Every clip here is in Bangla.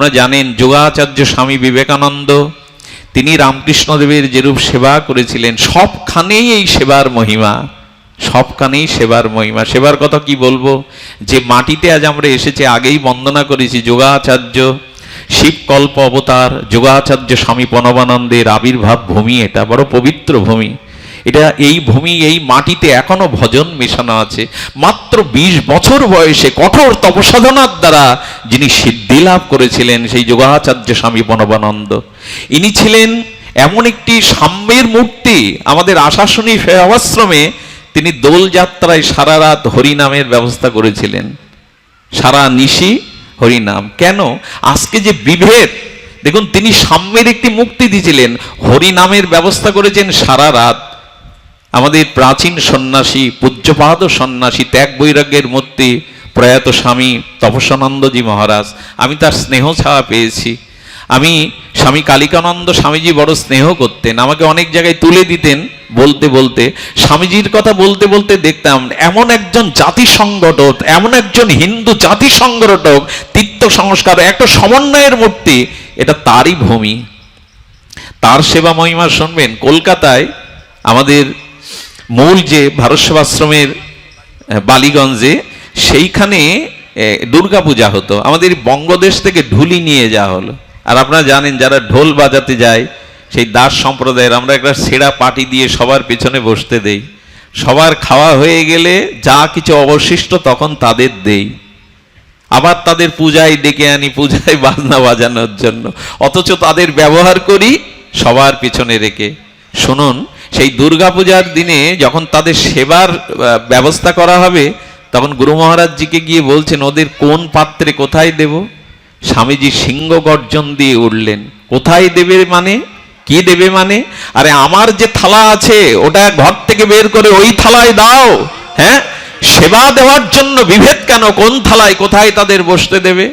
আপনারা জানেন যোগাচার্য স্বামী বিবেকানন্দ, তিনি রামকৃষ্ণদেবের যেরূপ সেবা করেছিলেন, সবখানেই এই সেবার মহিমা, সবখানেই সেবার মহিমা। সেবার কথা কি বলব? যে মাটিতে আজ আমরা এসেছি, আগেই বন্দনা করেছি যোগাচার্য, শিবকল্প অবতার, যোগাচার্য স্বামী প্রণবানন্দের আবির্ভাব ভূমি এটা, বড় পবিত্র ভূমি। এটা এই ভূমি, এই মাটিতে এখনও ভজন মেশানো আছে। মাত্র ২০ বছর বয়সে কঠোর তপসাধনার দ্বারা যিনি সিদ্ধি লাভ করেছিলেন, সেই যোগাচার্য স্বামী বনবানন্দ ইনি ছিলেন এমন একটি সাম্যের মূর্তি, আমাদের আশাসনী সেবাশ্রমে তিনি দোলযাত্রায় সারা রাত হরিনামের ব্যবস্থা করেছিলেন। সারা নিশি হরিনাম। কেন? আজকে যে বিভেদ, দেখুন, তিনি সাম্যের একটি মুক্তি দিয়েছিলেন, হরিনামের ব্যবস্থা করেছেন সারা রাত। আমাদের প্রাচীন সন্ন্যাসী, পূজ্যপাদ সন্ন্যাসী, ত্যাগ বৈরাগ্যের মধ্যে প্রয়াত স্বামী তপসানন্দজি মহারাজ, আমি তার স্নেহ ছাড়া পেয়েছি। আমি স্বামী কালিকানন্দ স্বামীজি বড় স্নেহ করতেন, আমাকে অনেক জায়গায় তুলে দিতেন বলতে বলতে, স্বামীজির কথা বলতে বলতে দেখতাম এমন একজন জাতি সংগঠক, এমন একজন হিন্দু জাতি সংগঠক তীর্থ সংস্কার, একটা সমন্বয়ের মূর্তি, এটা তারই ভূমি। তার সেবা মহিমা শুনবেন, কলকাতায় আমাদের মূল যে ভারত সেবাশ্রমের বালিগঞ্জে, সেইখানে দুর্গা পূজা হতো। আমাদের বঙ্গদেশ থেকে ঢুলি নিয়ে যাওয়া হলো। আর আপনারা জানেন, যারা ঢোল বাজাতে যায়, সেই দাস সম্প্রদায়ের আমরা একটা সেরা পার্টি দিয়ে সবার পেছনে বসতে দেই। সবার খাওয়া হয়ে গেলে যা কিছু অবশিষ্ট তখন তাদের দেই। আবার তাদের পূজায় ডেকে আনি, পূজায় বাজনা বাজানোর জন্য। অথচ তাদের ব্যবহার করি সবার পিছনে রেখে। শুনুন সেই দুর্গাপূজার দিনে যখন তাদের সেবার ব্যবস্থা করা হবে, তখন গুরু মহারাজজিকে গিয়ে বলছেন, ওদের কোন পাত্রে কোথায় দেব? স্বামীজি সিংহ গর্জন দিয়ে উঠলেন, কোথায় দেবে মানে? কি দেবে মানে? আরে আমার যে থালা আছে, ওটা ঘর থেকে বের করে ওই থালায় দাও হ্যাঁ? সেবা দেওয়ার জন্য বিভেদ কেন? কোন থালায় কোথায় তাদের বসতে দেবে?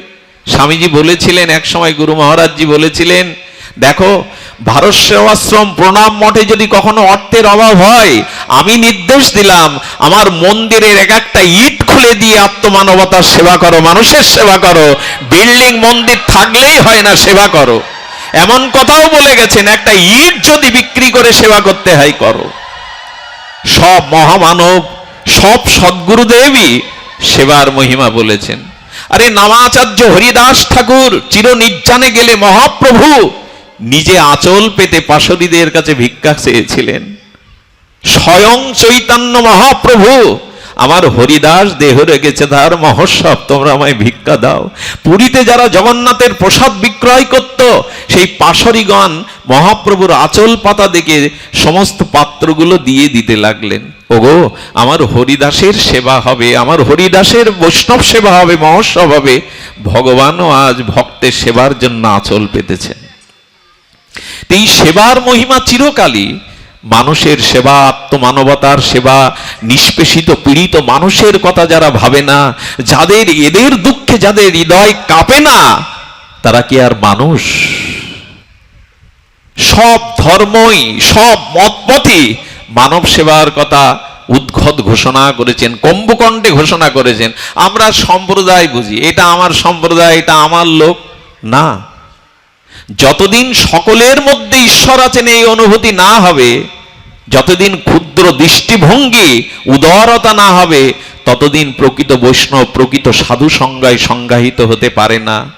স্বামীজি বলেছিলেন, এক সময় গুরু মহারাজজি বলেছিলেন দেখো, ভারত সেবাশ্রম প্রণাম মঠে যদি কখনো অর্থের অভাব হয়, আমি নির্দেশ দিলাম, আমার মন্দিরের এক একটা ইট খুলে দিয়ে আত্মমানবতার সেবা করো, মানুষের সেবা করো, বিল্ডিং মন্দির থাকলেই হয় না, সেবা করো। এমন কথাও বলে গেছেন, একটা ইট যদি বিক্রি করে সেবা করতে হয়, করো। সব মহামানব, সব সদ্গুরুদেবই সেবার মহিমা বলেছেন। আরে নামাচার্য হরিদাস ঠাকুর চির নির্জানে গেলে মহাপ্রভু নিজে আঁচল পেতে পাশরীদের কাছে ভিক্ষা চেয়েছিলেন। স্বয়ং চৈতন্য মহাপ্রভু, আমার হরিদাস দেহ রেখেছে তার মহোৎসব, তোমরা আমায় ভিক্ষা দাও। পুরীতে যারা জগন্নাথের প্রসাদ বিক্রয় করত, সেই পাশরিগণ মহাপ্রভুর আঁচল পাতা দেখে সমস্ত পাত্রগুলো দিয়ে দিতে লাগলেন। ওগো, আমার হরিদাসের সেবা হবে, আমার হরিদাসের বৈষ্ণব সেবা হবে, মহোৎসব হবে। ভগবানও আজ ভক্তের সেবার জন্য আঁচল পেতেছেন। এই সেবার মহিমা চিরকালই মানুষের সেবা, আত্মমানবতার সেবা, নিষ্পেষিত পীড়িত মানুষের কথা যারা ভাবে না, যাদের, এদের দুঃখে যাদের হৃদয় কাঁপে না, তারা কি আর মানুষ? সব ধর্মই, সব মতপথই মানব সেবার কথা উদ্ঘট ঘোষণা করেছেন কম্বকণ্ঠে ঘোষণা করেছেন। আমরা সম্প্রদায় বুঝি, এটা আমার সম্প্রদায়, এটা আমার লোক। না। যতদিন সকলের মধ্যে ঈশ্বর আছেন, এই অনুভূতি না হবে, যতদিন ক্ষুদ্র দৃষ্টিভঙ্গি উদারতা না হবে, ততদিন প্রকৃত বৈষ্ণব, প্রকৃত সাধু সংজ্ঞায় সংজ্ঞায়িত হতে পারে না।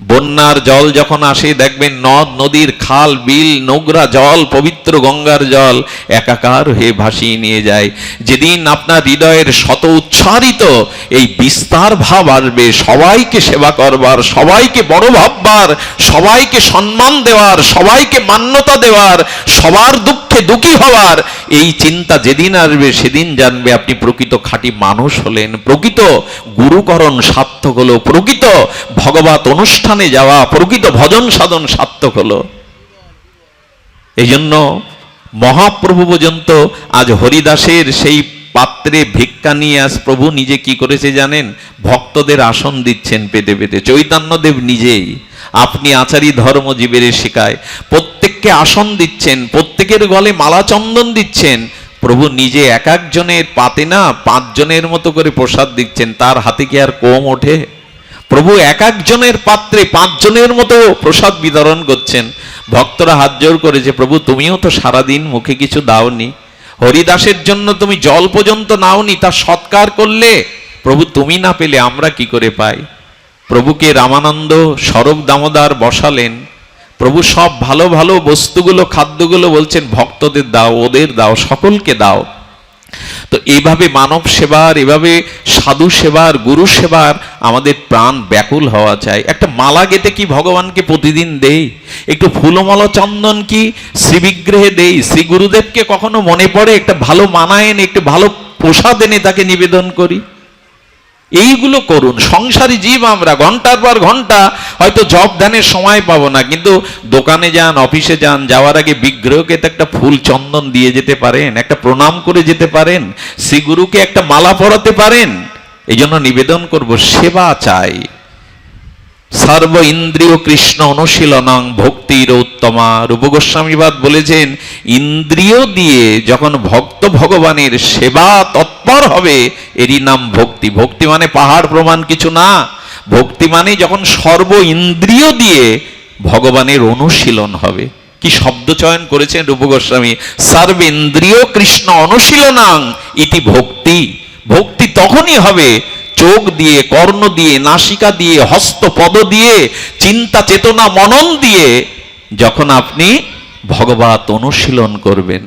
বন্যার জল যখন আসে, দেখবেন নদ, নদীর খাল, বিল, নোংরা জল, পবিত্র গঙ্গার জল একাকার হয়ে ভাসিয়ে নিয়ে যায়। যেদিন আপনার হৃদয়ের শত উচ্চারিত এই বিস্তার ভাব আসবে, সবাইকে সেবা করবার, সবাইকে বড় ভাববার, সবাইকে সম্মান দেওয়ার, সবাইকে মান্যতা দেওয়ার, সবার দুঃখে দুঃখী হওয়ার এই চিন্তা যেদিন আসবে, সেদিন জানবে আপনি প্রকৃত খাঁটি মানুষ হলেন। প্রকৃত গুরুকরণ সার্থক হলো, প্রকৃত ভগবত অনুষ্ঠানে যাওয়া, প্রকৃত ভজন সাধন সার্থক হলো। এই জন্য মহাপ্রভু পর্যন্ত আজ হরিদাসের সেই পাত্রে ভিক্ষা নিয়ে আজ প্রভু নিজে কি করেছে জানেন? ভক্তদের আসন দিচ্ছেন পেতে পেতে। চৈতন্যদেব নিজেই, আপনি আচারী ধর্মজীবের শেখায় প্রত্যেককে আসন দিচ্ছেন, প্রত্যেকের গলে মালা চন্দন দিচ্ছেন। প্রভু নিজে এক একজনের পাতে না পাঁচজনের মতো করে প্রসাদ দিচ্ছেন, তার হাতে কি আর কম ওঠে? প্রভু এক একজনের পাত্রে পাঁচজনের মতো প্রসাদ বিতরণ করছেন। ভক্তরা হাত জোর করেছে প্রভু, তুমিও তো সারাদিন মুখে কিছু দাওনি। হরিদাসের জন্য তুমি জল পর্যন্ত নাওনি তার সৎকার করলে? প্রভু, তুমি না পেলে আমরা কি করে পাই? প্রভুকে রামানন্দ সরব দামোদার বসালেন। প্রভু সব ভালো ভালো বস্তুগুলো, খাদ্যগুলো বলছেন, ভক্তদের দাও, ওদের দাও, সকলকে দাও। তো এইভাবে মানব সেবার, এভাবে সাধু সেবার, গুরু সেবার আমাদের প্রাণ ব্যাকুল হওয়া চাই। একটা মালা গেতে কি ভগবানকে প্রতিদিন দেই? একটু ফুলমাল চন্দন কি শ্রীবিগ্রহে দেই? শ্রী গুরুদেবকে কখনো মনে পড়ে? একটা ভালো মানা এনে, একটু ভালো প্রসাদ এনে তাকে নিবেদন করি। এইগুলো করুন। সংসারী জীব আমরা, ঘণ্টার পর ঘণ্টা। হয়তো জব ধ্যানের সময় পাবো না, কিন্তু দোকানে যান, অফিসে যান, যাওয়ার আগে বিগ্রহকে তো একটা ফুল চন্দন দিয়ে যেতে পারেন, একটা প্রণাম করে যেতে পারেন, শ্রীগুরুকে একটা মালা পরাতে পারেন। এই জন্য নিবেদন করব, সেবা চাই। সর্ব ইন্দ্রিয় কৃষ্ণ অনুশীলনং ভক্তির উত্তমা রূপ গোস্বামীবাদ বলেছেন, ইন্দ্রিয় দিয়ে যখন ভক্ত ভগবানের সেবা তৎপর হবে, এরই নাম ভক্তি। ভক্তি মানে পাহাড় প্রমাণ কিছু না। ভক্তি মানে যখন সর্ব ইন্দ্রিয় দিয়ে ভগবানের অনুশীলন হবে। কি শব্দ চয়ন করেছেন রূপ গোস্বামী? সর্বেন্দ্রিয় কৃষ্ণ অনুশীলনাং ইতি ভক্তি। ভক্তি তখনই হবে চোখ দিয়ে, কর্ণ দিয়ে, নাসিকা দিয়ে হস্ত পদ দিয়ে, চিন্তা চেতনা মনন দিয়ে যখন আপনি ভগবত অনুশীলন করবেন,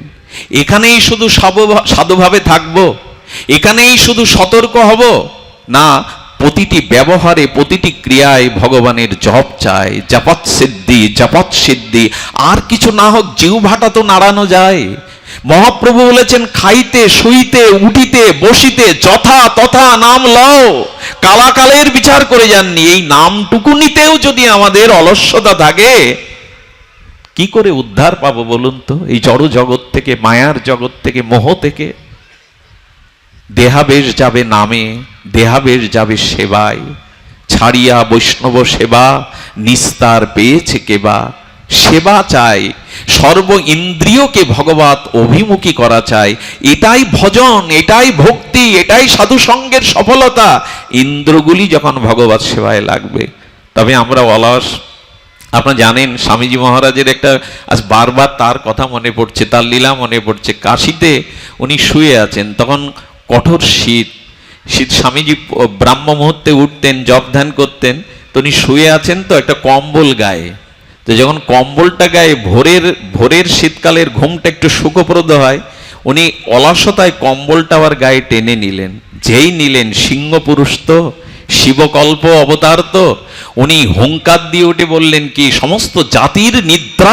এখানেই শুধু সাধুভাবে থাকব, এখানেই শুধু সতর্ক হব, না, প্রতিটি ব্যবহারে, প্রতিটি ক্রিয়ায় ভগবানের জপ চায় জাপত সিদ্ধি সিদ্ধি, আর কিছু না হোক জিউ ভাটা তো নাড়ানো যায়। মহাপ্রভু বলেছেন, খাইতে, শুইতে, উঠিতে, বসিতে, যথা তথা নাম লও। কালাকালের বিচার করে যাননি। এই নামটুকু নিতেও যদি আমাদের অলস্যতা থাকে, কি করে উদ্ধার পাবো বলুন তো? এই জড় জগৎ থেকে, মায়ার জগৎ থেকে, মোহ থেকে। দেহাবেশ যাবে নামে, দেহাবেশ যাবে সেবায়। ছাড়িয়া বৈষ্ণব সেবা, নিস্তার পেয়েছে কেবা। সেবা চাই সর্ব ইন্দ্রিয়কে ভগবত অভিমুখী করা চাই। এটাই ভজন, এটাই ভক্তি, এটাই সাধু সঙ্গের সফলতা। ইন্দ্রগুলি যখন ভগবত সেবায় লাগবে, তবে আমরা অলস। আপনারা জানেন, স্বামীজি মহারাজের একটা আজ বারবার তার কথা মনে পড়ছে, তার লীলা মনে পড়ছে। কাশিতে উনি শুয়ে আছেন, তখন কঠোর শীত। শীত স্বামীজি ব্রাহ্ম মুহূর্তে উঠতেন জপ ধ্যান করতেন, তো উনি শুয়ে আছেন তো একটা কম্বল গায়ে। তো যখন কম্বলটা গায়ে ভোরের ভোরের শীতকালের ঘুমটা একটু সুখপ্রদ হয়, উনি অলসতায় কম্বলটা আবার গায়ে টেনে নিলেন। যেই নিলেন সিংহ পুরুষ তো, শিবকল্প অবতার তো, উনি হুঙ্কার দিয়ে উঠে বললেন কি, সমস্ত জাতির নিদ্রা